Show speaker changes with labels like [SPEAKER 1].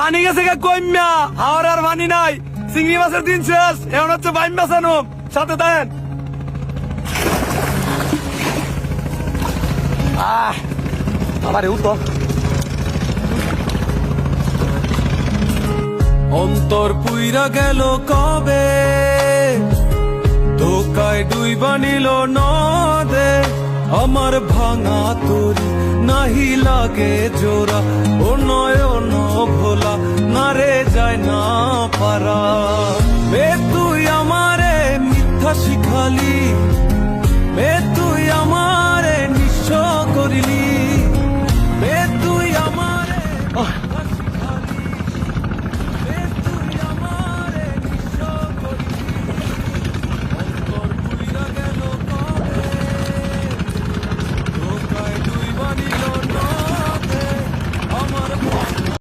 [SPEAKER 1] পানি গেছে আর পানি নাই। চিংড়ি মাছের দিন শেষ। হচ্ছে বাইম বাঁচানো সাথে দেন।
[SPEAKER 2] অন্তর পুইরা গেল কবে? ধোকায় দুই বানিল নদে। আমার ভাঙা তরি নাহি লাগে জোড়া। ও নয়ন ভোলা না রে যায় না পারা। বে তুই আমারে মিথ্যা শিখালি